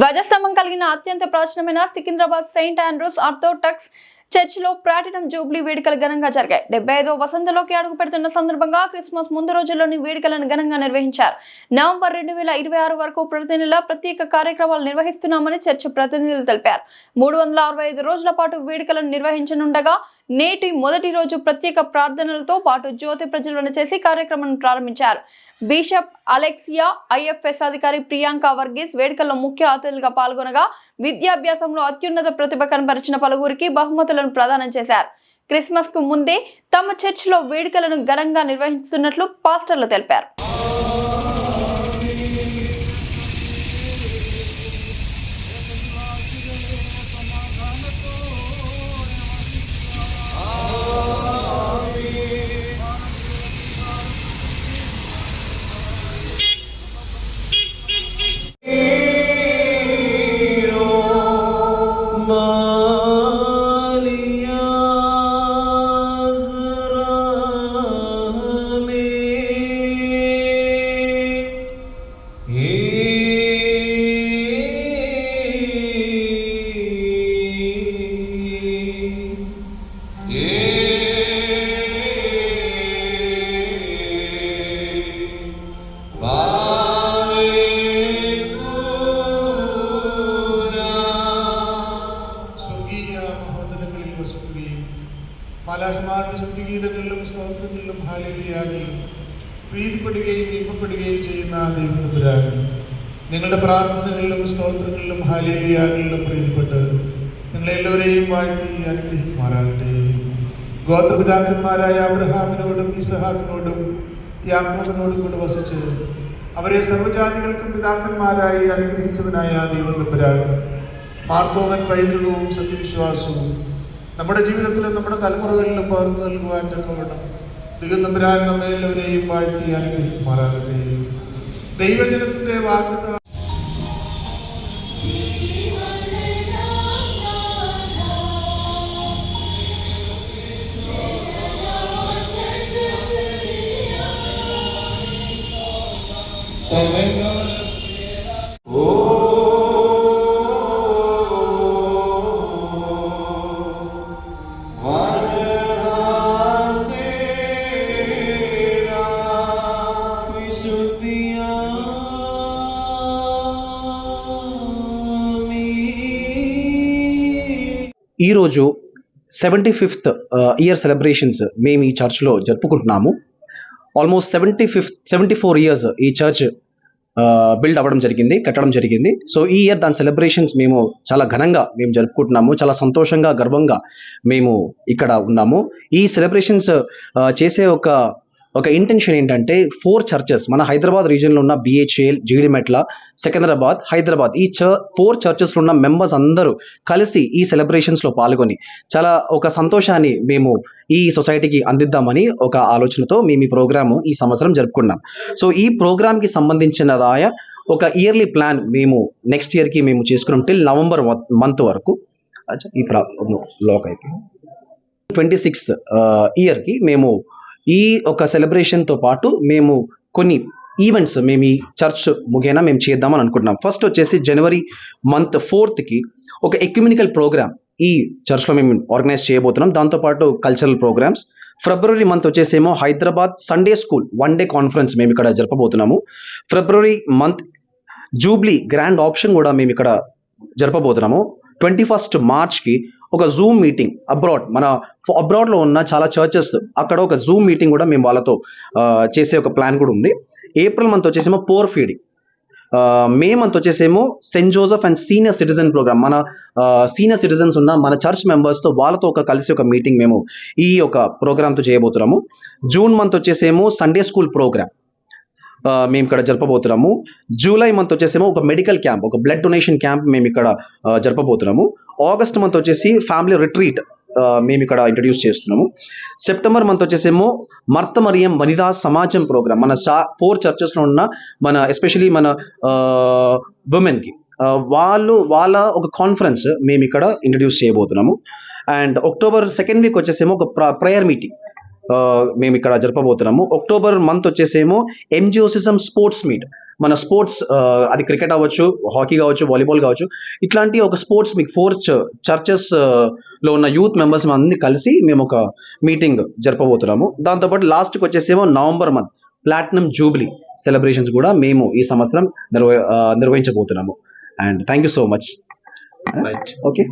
ధ్వజస్తంభం కలిగిన అత్యంత ప్రాచీనమైన సికింద్రాబాద్ సెయింట్ ఆండ్రూస్ ఆర్థోటక్స్ చర్చిలో ప్లాటినం జూబ్లీ వేడుకలు ఘనంగా జరిగాయి. డెబ్బై ఐదో వసంతలోకి అడుగు పెడుతున్న సందర్భంగా క్రిస్మస్ ముందు రోజుల్లోని వేడుకలను ఘనంగా నిర్వహించారు. నవంబర్ రెండు వేల ఇరవై ఆరు వరకు ప్రతి నెల ప్రత్యేక కార్యక్రమాలు నిర్వహిస్తున్నామని చర్చ్ ప్రతినిధులు తెలిపారు. మూడు వందల అరవై ఐదు రోజుల పాటు వేడుకలను నిర్వహించనుండగా నేటి మొదటి రోజు ప్రత్యేక ప్రార్థనలతో పాటు జ్యోతి ప్రజ్వలన చేసి కార్యక్రమాన్ని ప్రారంభించారు. బిషప్ అలెక్సియా ఐఎఫ్ఎస్ అధికారి ప్రియాంక వర్గీస్ వేడుకల్లో ముఖ్య అతిథులుగా పాల్గొనగా విద్యాభ్యాసంలో అత్యున్నత ప్రతిభ కనబరిచిన పలువురికి బహుమతులను ప్రదానం చేశారు. క్రిస్మస్కు ముందే తమ చర్చిలో వేడుకలను ఘనంగా నిర్వహిస్తున్నట్లు పాస్టర్లు తెలిపారు. He മഹോന്നതങ്ങളിൽ വസിക്കുകയും മാലാഖമാരുടെ സ്തുതിഗീതങ്ങളിലും സ്തോത്രങ്ങളിലും ഹാലേലിയാകളിലും പ്രീതിപ്പെടുകയും ഇമ്പപ്പെടുകയും ചെയ്യുന്ന ദൈവതപുരാനും നിങ്ങളുടെ പ്രാർത്ഥനകളിലും സ്തോത്രങ്ങളിലും ഹാലിയാകളിലും പ്രീതിപ്പെട്ട് നിങ്ങളെല്ലാവരെയും വാഴ്ത്തി അനുഗ്രഹിക്കുമാറാകട്ടെ. ഗോത്രപിതാക്കന്മാരായ അബ്രഹാമിനോടും ഇസഹാക്കിനോടും യാക്കോബിനോടും കൂടെ വസിച്ച് അവരെ സർവജാതികൾക്കും പിതാക്കന്മാരായി അനുഗ്രഹിച്ചവനായ ദൈവതപുരാൻ മാർത്തോവൻ പൈതൃകവും സത്യവിശ്വാസവും നമ്മുടെ ജീവിതത്തിലും നമ്മുടെ തലമുറകളിലും പകർന്നു നൽകുവാൻ തക്കവണ്ണം ദൈവം നമ്പുരാൻ നമ്മെ എല്ലാവരെയും വാഴ്ത്തി അനുഗ്രഹിക്കുമാറാകട്ടെ. ദൈവജനത്തിന്റെ വാഗ്ദത്ത ఈరోజు సెవెంటీ ఫిఫ్త్ ఇయర్ సెలబ్రేషన్స్ మేము ఈ చర్చ్లో జరుపుకుంటున్నాము. Almost seventy fifth seventy four years ఈ చర్చ్ బిల్డ్ uh, అవ్వడం జరిగింది కట్టడం జరిగింది. సో ఈ ఇయర్ దాని సెలబ్రేషన్స్ మేము చాలా ఘనంగా మేము జరుపుకుంటున్నాము. చాలా సంతోషంగా గర్వంగా మేము ఇక్కడ ఉన్నాము. ఈ సెలబ్రేషన్స్ uh, చేసే ఒక ఒక ఇంటెన్షన్ ఏంటంటే ఫోర్ చర్చెస్ మన హైదరాబాద్ రీజియన్లో ఉన్న బిహెచ్ఎల్ జీడిమెట్ల సికింద్రాబాద్ హైదరాబాద్ ఈ చ ఫోర్ చర్చెస్లో ఉన్న మెంబర్స్ అందరూ కలిసి ఈ సెలబ్రేషన్స్లో పాల్గొని చాలా ఒక సంతోషాన్ని మేము ఈ సొసైటీకి అందిద్దామని ఒక ఆలోచనతో మేము ఈ ప్రోగ్రాము ఈ సంవత్సరం జరుపుకున్నాం. సో ఈ ప్రోగ్రామ్కి సంబంధించినదాయ ఒక ఇయర్లీ ప్లాన్ మేము నెక్స్ట్ ఇయర్కి మేము చేసుకున్నాం టిల్ నవంబర్ మంత్ వరకు. ఈ ప్రా లాక్ అయిపోయింది ట్వంటీ సిక్స్త్ ఇయర్కి మేము ఈ ఒక సెలబ్రేషన్తో పాటు మేము కొన్ని ఈవెంట్స్ మేము ఈ చర్చ్ ముగేనా మేము చేద్దామని అనుకుంటున్నాం. ఫస్ట్ వచ్చేసి జనవరి మంత్ ఫోర్త్కి ఒక ఎక్యుమినికల్ ప్రోగ్రామ్ ఈ చర్చ్లో మేము ఆర్గనైజ్ చేయబోతున్నాం. దాంతోపాటు కల్చరల్ ప్రోగ్రామ్స్ ఫిబ్రవరి మంత్ వచ్చేసేమో Hyderabad Sunday school one day conference మేము ఇక్కడ జరపబోతున్నాము. February month jubilee grand option కూడా మేము ఇక్కడ జరపబోతున్నాము. ట్వంటీ ఫస్ట్ మార్చ్కి ఒక జూమ్ మీటింగ్ అబ్రాడ్ మన అబ్రాడ్లో ఉన్న చాలా చర్చెస్ అక్కడ ఒక జూమ్ మీటింగ్ కూడా మేము వాళ్ళతో చేసే ఒక ప్లాన్ కూడా ఉంది. ఏప్రిల్ మంత్ వచ్చేసేమో పోర్ ఫీడింగ్ మే మంత్ వచ్చేసేమో Saint Joseph and senior citizen program మన సీనియర్ సిటిజన్స్ ఉన్న మన చర్చ్ మెంబర్స్తో వాళ్ళతో ఒక కలిసి ఒక మీటింగ్ మేము ఈ ఒక ప్రోగ్రామ్తో చేయబోతున్నాము. జూన్ మంత్ వచ్చేసేమో సండే స్కూల్ ప్రోగ్రామ్ మేము ఇక్కడ జరపబోతున్నాము. జూలై మంత్ వచ్చేసేమో ఒక మెడికల్ క్యాంప్ ఒక బ్లడ్ డొనేషన్ క్యాంప్ మేము ఇక్కడ జరపబోతున్నాము. ఆగస్ట్ మంత్ వచ్చేసి ఫ్యామిలీ రిట్రీట్ మేము ఇక్కడ ఇంట్రడ్యూస్ చేస్తున్నాము. సెప్టెంబర్ మంత్ వచ్చేసేమో మర్తమరియం వనితా సమాజం ప్రోగ్రామ్ మన చా ఫోర్ చర్చెస్లో ఉన్న మన ఎస్పెషలీ మన ఉమెన్కి వాళ్ళు వాళ్ళ ఒక కాన్ఫరెన్స్ మేము ఇక్కడ ఇంట్రడ్యూస్ చేయబోతున్నాము. అండ్ అక్టోబర్ సెకండ్ వీక్ వచ్చేసేమో ఒక ప్రేయర్ మీటింగ్ మేము ఇక్కడ జరపబోతున్నాము. అక్టోబర్ మంత్ వచ్చేసేమో ఎంజిఓసిజం స్పోర్ట్స్ మీట్ మన స్పోర్ట్స్ అది క్రికెట్ అవ్వచ్చు హాకీ కావచ్చు వాలీబాల్ కావచ్చు. ఇట్లాంటి ఒక స్పోర్ట్స్ మీకు ఫోర్ చర్చెస్లో ఉన్న యూత్ మెంబర్స్ అన్ని కలిసి మేము ఒక మీటింగ్ జరపబోతున్నాము. దాంతోపాటు లాస్ట్కి వచ్చేసేమో November month platinum jubilee celebrations కూడా మేము ఈ సంవత్సరం నిర్వ నిర్వహించబోతున్నాము. And thank you so much right okay